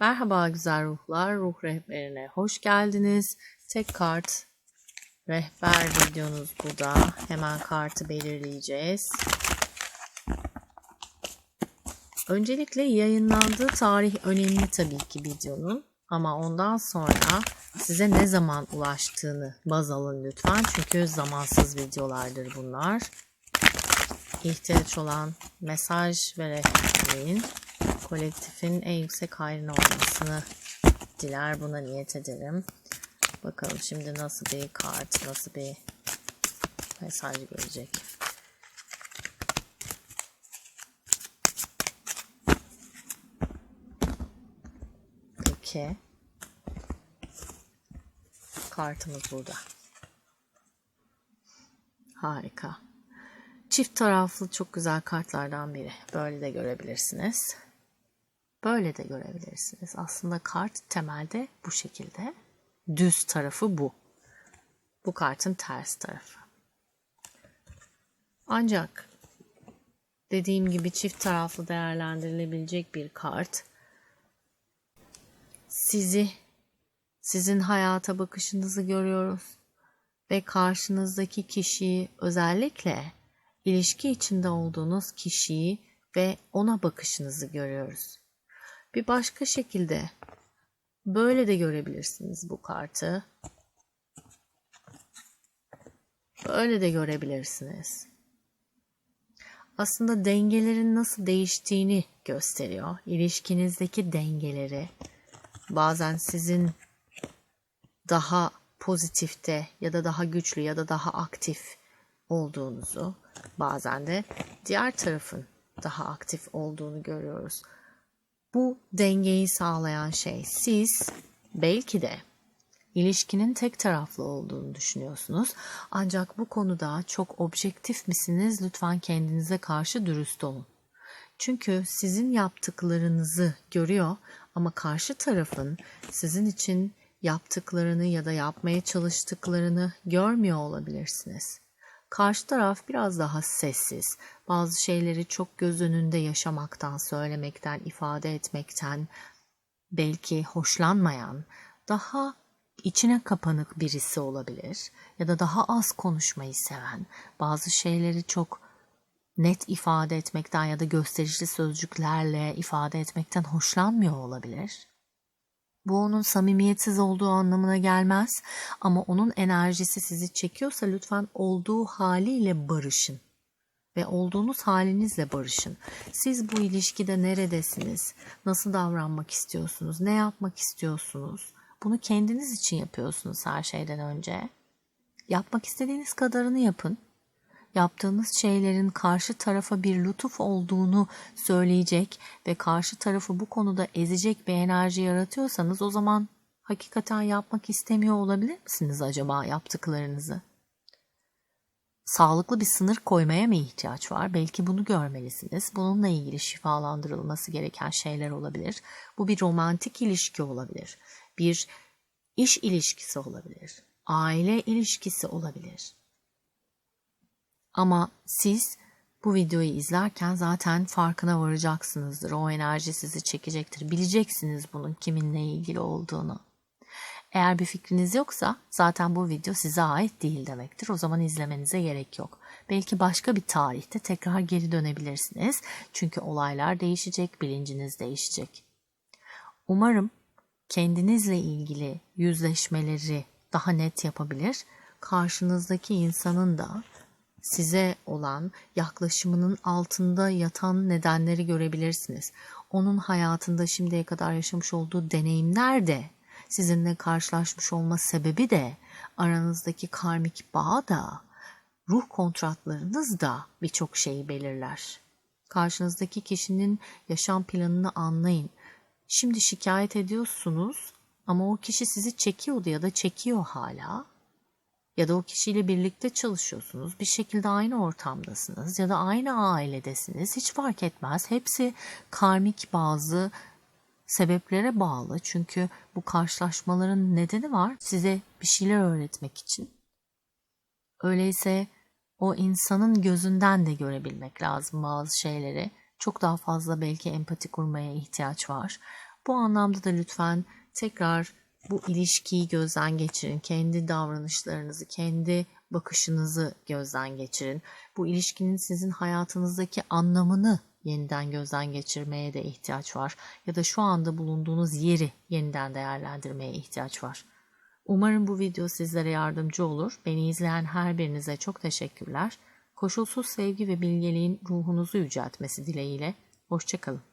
Merhaba güzel ruhlar, ruh rehberine hoş geldiniz. Tek kart rehber videonuz bu da. Hemen kartı belirleyeceğiz. Öncelikle yayınlandığı tarih önemli tabii ki videonun. Ama ondan sonra size ne zaman ulaştığını baz alın lütfen. Çünkü zamansız videolardır bunlar. İhtiyaç olan mesaj ve rehberliğin kolektifin en yüksek hayrına olmasını diler. Buna niyet ederim. Bakalım şimdi nasıl bir kart, nasıl bir mesaj gelecek. Peki. Kartımız burada. Harika. Çift taraflı çok güzel kartlardan biri. Böyle de görebilirsiniz. Böyle de görebilirsiniz. Aslında kart temelde bu şekilde. Düz tarafı bu. Bu kartın ters tarafı. Ancak dediğim gibi çift taraflı değerlendirilebilecek bir kart. Sizi, sizin hayata bakışınızı görüyoruz ve karşınızdaki kişiyi özellikle ilişki içinde olduğunuz kişiyi ve ona bakışınızı görüyoruz. Bir başka şekilde böyle de görebilirsiniz bu kartı. Böyle de görebilirsiniz. Aslında dengelerin nasıl değiştiğini gösteriyor. İlişkinizdeki dengeleri bazen sizin daha pozitifte ya da daha güçlü ya da daha aktif olduğunuzu, bazen de diğer tarafın daha aktif olduğunu görüyoruz. Bu dengeyi sağlayan şey siz belki de ilişkinin tek taraflı olduğunu düşünüyorsunuz. Ancak bu konuda çok objektif misiniz? Lütfen kendinize karşı dürüst olun. Çünkü sizin yaptıklarınızı görüyor ama karşı tarafın sizin için yaptıklarını ya da yapmaya çalıştıklarını görmüyor olabilirsiniz. Karşı taraf biraz daha sessiz. Bazı şeyleri çok göz önünde yaşamaktan, söylemekten, ifade etmekten belki hoşlanmayan, daha içine kapanık birisi olabilir ya da daha az konuşmayı seven, bazı şeyleri çok net ifade etmekten ya da gösterişli sözcüklerle ifade etmekten hoşlanmıyor olabilir. Bu onun samimiyetsiz olduğu anlamına gelmez ama onun enerjisi sizi çekiyorsa lütfen olduğu haliyle barışın ve olduğunuz halinizle barışın. Siz bu ilişkide neredesiniz? Nasıl davranmak istiyorsunuz? Ne yapmak istiyorsunuz? Bunu kendiniz için yapıyorsunuz her şeyden önce. Yapmak istediğiniz kadarını yapın yaptığınız şeylerin karşı tarafa bir lütuf olduğunu söyleyecek ve karşı tarafı bu konuda ezecek bir enerji yaratıyorsanız o zaman hakikaten yapmak istemiyor olabilir misiniz acaba yaptıklarınızı? Sağlıklı bir sınır koymaya mı ihtiyaç var? Belki bunu görmelisiniz. Bununla ilgili şifalandırılması gereken şeyler olabilir. Bu bir romantik ilişki olabilir. Bir iş ilişkisi olabilir. Aile ilişkisi olabilir ama siz bu videoyu izlerken zaten farkına varacaksınızdır. O enerji sizi çekecektir. Bileceksiniz bunun kiminle ilgili olduğunu. Eğer bir fikriniz yoksa zaten bu video size ait değil demektir. O zaman izlemenize gerek yok. Belki başka bir tarihte tekrar geri dönebilirsiniz. Çünkü olaylar değişecek, bilinciniz değişecek. Umarım kendinizle ilgili yüzleşmeleri daha net yapabilir. Karşınızdaki insanın da size olan yaklaşımının altında yatan nedenleri görebilirsiniz. Onun hayatında şimdiye kadar yaşamış olduğu deneyimler de sizinle karşılaşmış olma sebebi de aranızdaki karmik bağ da ruh kontratlarınız da birçok şeyi belirler. Karşınızdaki kişinin yaşam planını anlayın. Şimdi şikayet ediyorsunuz ama o kişi sizi çekiyordu ya da çekiyor hala ya da o kişiyle birlikte çalışıyorsunuz. Bir şekilde aynı ortamdasınız ya da aynı ailedesiniz. Hiç fark etmez. Hepsi karmik bazı sebeplere bağlı. Çünkü bu karşılaşmaların nedeni var. Size bir şeyler öğretmek için. Öyleyse o insanın gözünden de görebilmek lazım bazı şeyleri. Çok daha fazla belki empati kurmaya ihtiyaç var. Bu anlamda da lütfen tekrar bu ilişkiyi gözden geçirin. Kendi davranışlarınızı, kendi bakışınızı gözden geçirin. Bu ilişkinin sizin hayatınızdaki anlamını yeniden gözden geçirmeye de ihtiyaç var. Ya da şu anda bulunduğunuz yeri yeniden değerlendirmeye ihtiyaç var. Umarım bu video sizlere yardımcı olur. Beni izleyen her birinize çok teşekkürler. Koşulsuz sevgi ve bilgeliğin ruhunuzu yüceltmesi dileğiyle. Hoşçakalın.